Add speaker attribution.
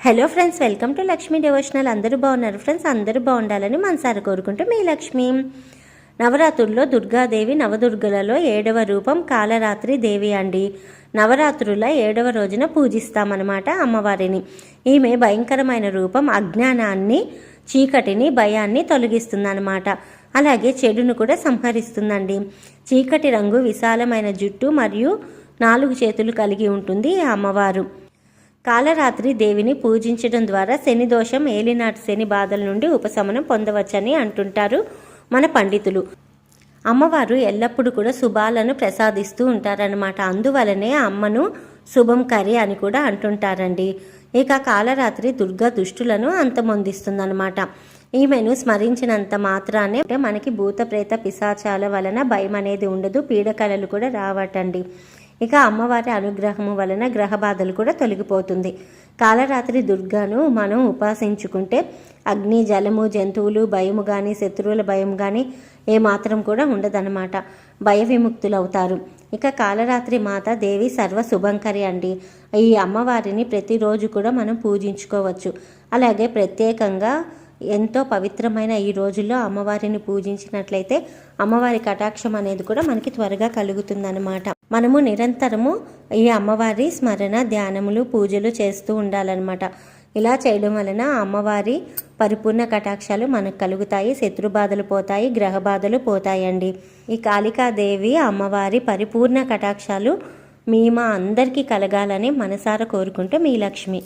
Speaker 1: Hello friends welcome to Lakshmi devotional అందరూ బాగున్నారు friends అందరూ బాగుండాలని మనసారి కోరుకుంటూ మీ లక్ష్మి. నవరాత్రుల్లో దుర్గాదేవి నవదుర్గలలో ఏడవ రూపం కాలరాత్రి దేవి అండి. నవరాత్రుల ఏడవ రోజున పూజిస్తామన్నమాట అమ్మవారిని. ఈమె భయంకరమైన రూపం అజ్ఞానాన్ని చీకటిని భయాన్ని తొలగిస్తుందన్నమాట. అలాగే చెడును కూడా సంహరిస్తుందండి. చీకటి రంగు విశాలమైన జుట్టు మరియు నాలుగు చేతులు కలిగి ఉంటుంది ఈ అమ్మవారు. కాలరాత్రి దేవిని పూజించడం ద్వారా శని దోషం ఏలినాటి శని బాధల నుండి ఉపశమనం పొందవచ్చని అంటుంటారు మన పండితులు. అమ్మవారు ఎల్లప్పుడూ కూడా శుభాలను ప్రసాదిస్తూ ఉంటారనమాట అందువలనే అమ్మను శుభం కరి అని కూడా అంటుంటారండి. ఇక కాలరాత్రి దుర్గా దుష్టులను అంతమొందిస్తుందన్నమాట. ఈమెను స్మరించినంత మాత్రానే మనకి భూత ప్రేత పిశాచాల వలన భయం అనేది ఉండదు పీడకలలు కూడా రావటండి. ఇక అమ్మవారి అనుగ్రహము వలన గ్రహ బాధలు కూడా తొలగిపోతుంది. కాలరాత్రి దుర్గాను మనం ఉపాసించుకుంటే అగ్ని జలము జంతువులు భయము కానీ శత్రువుల భయం కానీ ఏమాత్రం కూడా ఉండదన్నమాట. భయ విముక్తులవుతారు. ఇక కాలరాత్రి మాత దేవి సర్వ శుభంకరి అండి. ఈ అమ్మవారిని ప్రతిరోజు కూడా మనం పూజించుకోవచ్చు. అలాగే ప్రత్యేకంగా ఎంతో పవిత్రమైన ఈ రోజుల్లో అమ్మవారిని పూజించినట్లయితే అమ్మవారి కటాక్షం అనేది కూడా మనకి త్వరగా కలుగుతుందన్నమాట. మనము నిరంతరము ఈ అమ్మవారి స్మరణ ధ్యానములు పూజలు చేస్తూ ఉండాలన్నమాట. ఇలా చేయడం వలన అమ్మవారి పరిపూర్ణ కటాక్షాలు మనకు కలుగుతాయి శత్రు బాధలు పోతాయి గ్రహ బాధలు పోతాయండి. ఈ కాళికాదేవి అమ్మవారి పరిపూర్ణ కటాక్షాలు మీ మా అందరికీ కలగాలని మనసారా కోరుకుంటూ మీ లక్ష్మి.